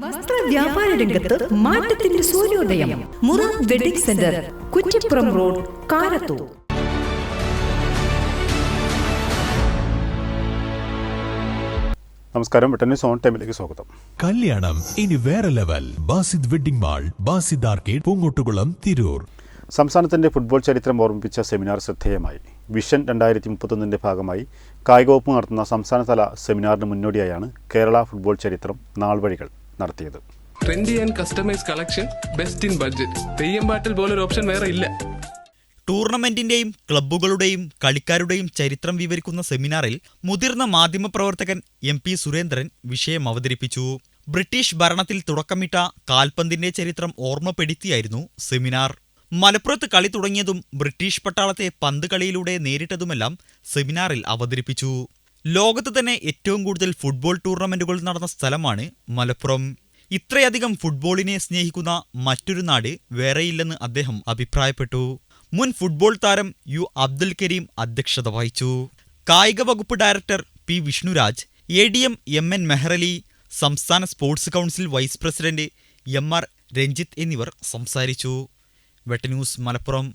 വസ്ത്ര വ്യാപാര രംഗത്ത് മാറ്റത്തിന്റെ സൂര്യോദയം. Mura wedding center Kuttippuram road Karathur. നമസ്കാരം. വെട്ടന്യൂസ് ഓൺ ടൈമിലേക്ക് സ്വാഗതം. കല്യാണം ഇനി വേറെ level. Basid wedding mall Basid arcade Poongottukulam Tirur. സംസ്ഥാനത്തിന്റെ ഫുട്ബോൾ ചരിത്രം ഓർമ്മിപ്പിച്ച സെമിനാർ ശ്രദ്ധേയമായി. വിഷൻ രണ്ടായിരത്തി മുപ്പത്തൊന്നിന്റെ ഭാഗമായി കായികവകുപ്പ് നടത്തുന്ന സംസ്ഥാനതല സെമിനാറിന് മുന്നോടിയായാണ് കേരള ഫുട്ബോൾ ചരിത്രം നാൾവഴികൾ. നടത്തിയത്. Trendy and customise collection best in budget Theyyam പാട്ടിൽ പോലൊരു ഓപ്ഷൻ വേറെ ഇല്ല. ടൂർണമെന്റിന്റെയും ക്ലബ്ബുകളുടെയും കളിക്കാരുടെയും ചരിത്രം വിവരിക്കുന്ന സെമിനാറിൽ മുതിർന്ന മാധ്യമപ്രവർത്തകൻ എം പി സുരേന്ദ്രൻ വിഷയം അവതരിപ്പിച്ചു. ബ്രിട്ടീഷ് ഭരണത്തിൽ തുടക്കമിട്ട കാൽപന്തിന്റെ ചരിത്രം ഓർമ്മപ്പെടുത്തിയായിരുന്നു സെമിനാർ. മലപ്പുറത്ത് കളി തുടങ്ങിയതും ബ്രിട്ടീഷ് പട്ടാളത്തെ പന്ത് കളിയിലൂടെ നേരിട്ടതുമെല്ലാം സെമിനാറിൽ അവതരിപ്പിച്ചു. ലോകത്ത് തന്നെ ഏറ്റവും കൂടുതൽ ഫുട്ബോൾ ടൂർണമെന്റുകൾ നടന്ന സ്ഥലമാണ് മലപ്പുറം. ഇത്രയധികം ഫുട്ബോളിനെ സ്നേഹിക്കുന്ന മറ്റൊരു നാട് വേറെയില്ലെന്ന് അദ്ദേഹം അഭിപ്രായപ്പെട്ടു. മുൻ ഫുട്ബോൾ താരം യു അബ്ദുൽ കരീം അധ്യക്ഷത വഹിച്ചു. കായിക വകുപ്പ് director P Vishnuraj A D M M N Mehrali സംസ്ഥാന sports council vice president M R Ranjith എന്നിവർ സംസാരിച്ചു. വെട്ടന്യൂസ് മലപ്പുറം.